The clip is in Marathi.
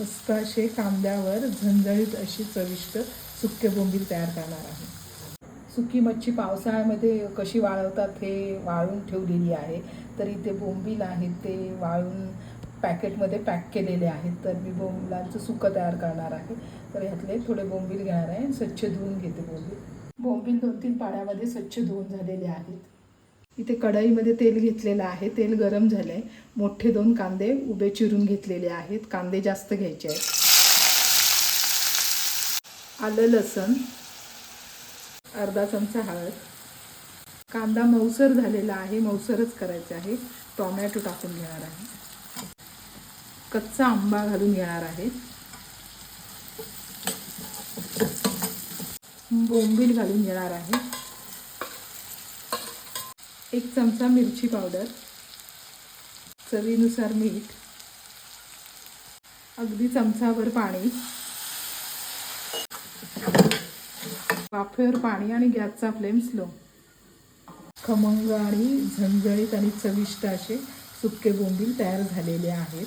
मस्त असे कांद्यावर झणझणीत अशी चविष्ट सुके बोंबील तयार करणार आहे. सुकी मच्छी पावसाळ्यामध्ये कशी वाळवतात हे वाळून ठेवलेली आहे. तर इथे बोंबील आहेत ते वाळून पॅकेटमध्ये पॅक केलेले आहेत. तर मी बोंबिलांचं सुकं तयार करणार आहे. तर ह्यातले थोडे बोंबील घेणार आहे आणि स्वच्छ धुवून घेते बोंबील. बोंबील दोन तीन पाण्यामध्ये स्वच्छ धुवून झालेले आहेत. इथे कढईमध्ये तेल घेतलेलं आहे. तेल गरम झालं आहे मोठे दोन कांदे उभे चिरून घेतलेले आहेत. कांदे जास्त घ्यायचे आहेत. आलं लसण अर्धा चमचा हळद. कांदा मऊसर झालेला आहे. मऊसरच करायचा आहे. टोमॅटो टाकून घेणार आहे. कच्चा आंबा घालून घेणार आहे. बोंबील घालून घेणार आहे. एक चमचा मिरची पावडर चवीनुसार मीठ अगदी चमचाभर पाणी वाफेवर पाणी आणि गॅसचा फ्लेम स्लो. खमंग आणि झणझणीत आणि चविष्ट असे सुके बोंबील तयार झालेले आहेत.